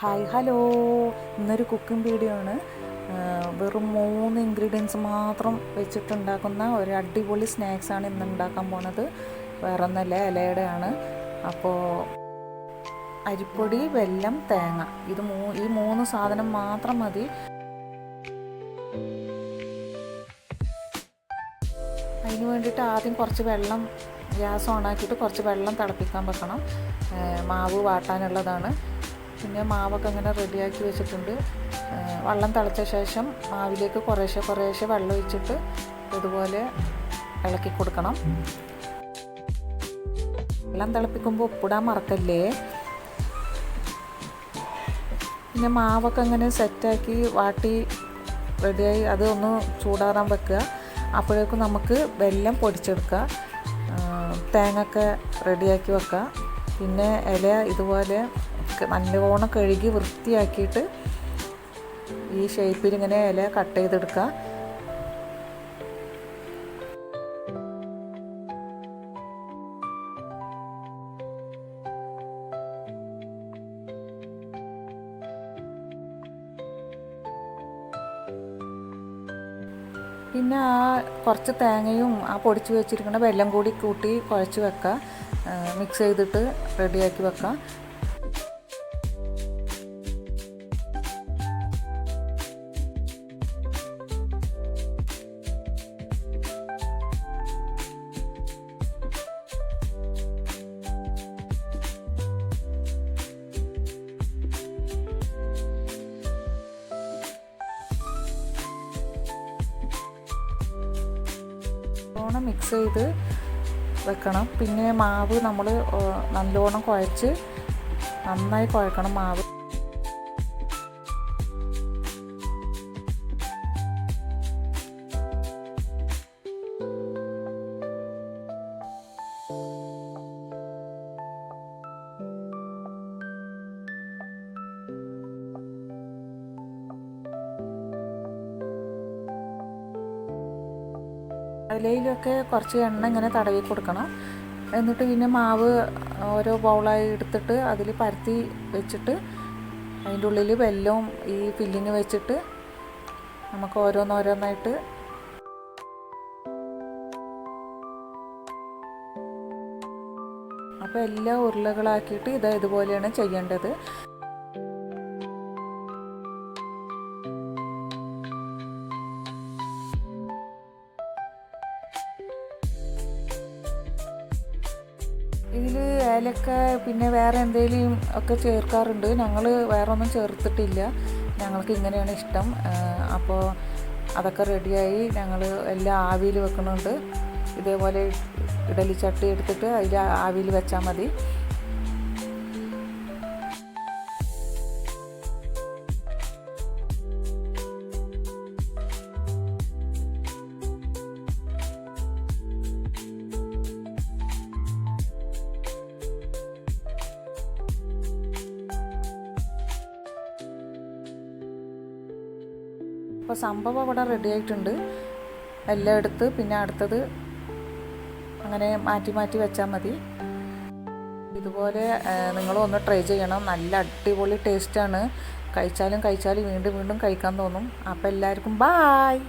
Hi hello ഇന്നൊരു cooking video ആണ്. വെറും മൂന്ന് ഇൻഗ്രീഡിയൻസ് മാത്രം വെച്ചിട്ടുണ്ടാക്കുന്ന ഒരു അടിപൊളി സ്നാക്സാണ് ഇന്ന് ഉണ്ടാക്കാൻ പോണത്. വേറെ ഒന്നല്ല ഇലയുടെ ആണ് അപ്പോൾ അരിപ്പൊടി വെല്ലം തേങ്ങ. ഇത് മൂ ഈ മൂന്ന് സാധനം മാത്രം മതി. അതിന് വേണ്ടിയിട്ട് ആദ്യം കുറച്ച് വെള്ളം ഗ്യാസ് ഓണാക്കിയിട്ട് കുറച്ച് വെള്ളം തിളപ്പിക്കാൻ വെക്കണം. മാവ് വാട്ടാനുള്ളതാണ്. പിന്നെ മാവൊക്കെ അങ്ങനെ റെഡിയാക്കി വെച്ചിട്ടുണ്ട്. വെള്ളം തിളച്ച ശേഷം മാവിലേക്ക് കുറേശ്ശെ കുറേശ്ശെ വെള്ളം ഒഴിച്ചിട്ട് ഇതുപോലെ ഇളക്കി കൊടുക്കണം. വെള്ളം തിളപ്പിക്കുമ്പോൾ ഉപ്പിടാൻ മറക്കല്ലേ? പിന്നെ മാവൊക്കെ അങ്ങനെ സെറ്റാക്കി വാട്ടി റെഡിയായി അത് ഒന്ന് ചൂടാറാൻ വെക്കുക. അപ്പോഴേക്കും നമുക്ക് വെല്ലം പൊടിച്ചെടുക്കുക. തേങ്ങൊക്കെ തേങ്ങയൊക്കെ റെഡിയാക്കി വെക്കുക. പിന്നെ ഇല ഇതുപോലെ നല്ലവണ്ണം കഴുകി വൃത്തിയാക്കിയിട്ട് ഈ ഷേപ്പിൽ ഇങ്ങനെ ഇല കട്ട് ചെയ്തെടുക്കുക പിന്നെ ആ കുറച്ച് തേങ്ങയും ആ പൊടിച്ച് വെച്ചിരിക്കുന്ന വെല്ലം കൂടി കൂട്ടി കുഴച്ച് വെക്കുക മിക്സ് ചെയ്തിട്ട് റെഡിയാക്കി വെക്കാം. നല്ലോണം മിക്സ് ചെയ്ത് വെക്കണം. പിന്നെ മാവ് നമ്മൾ നല്ലോണം കുഴച്ച് നന്നായി കുഴക്കണം മാവ്. അതിലൊക്കെ കുറച്ച് എണ്ണ ഇങ്ങനെ തടവി കൊടുക്കണം. എന്നിട്ട് പിന്നെ മാവ് ഓരോ ബൗളായി എടുത്തിട്ട് അതിൽ പരത്തി വെച്ചിട്ട് അതിന്റെ ഉള്ളിൽ വെല്ലവും ഈ ഫില്ലിങ് വെച്ചിട്ട് നമുക്ക് ഓരോന്നോരോന്നായിട്ട് അപ്പോൾ എല്ലാ ഉരുളകളാക്കിയിട്ട് ഇതാ ഇതുപോലെയാണ് ചെയ്യേണ്ടത്. ഇതിൽ ഏലക്ക പിന്നെ വേറെ എന്തെങ്കിലും ഒക്കെ ചേർക്കാറുണ്ട്. ഞങ്ങൾ വേറെ ഒന്നും ചേർത്തിട്ടില്ല. ഞങ്ങൾക്ക് ഇങ്ങനെയാണ് ഇഷ്ടം. അപ്പോൾ അതൊക്കെ റെഡിയായി ഞങ്ങൾ എല്ലാം ആവിയിൽ വെക്കുന്നുണ്ട് ഇതേപോലെ ഇഡലി ചട്ടി എടുത്തിട്ട് അതിൽ ആവിയിൽ വെച്ചാൽ മതി. അപ്പോൾ സംഭവം അവിടെ റെഡി ആയിട്ടുണ്ട്. എല്ലാം എടുത്ത് പിന്നെ അടുത്തത് അങ്ങനെ മാറ്റി മാറ്റി വെച്ചാൽ മതി. ഇതുപോലെ നിങ്ങളും ഒന്ന് ട്രൈ ചെയ്യണം. നല്ല അടിപൊളി ടേസ്റ്റാണ് കഴിച്ചാലും കഴിച്ചാലും വീണ്ടും വീണ്ടും കഴിക്കാൻ തോന്നും. അപ്പോൾ എല്ലാവർക്കും ബായ്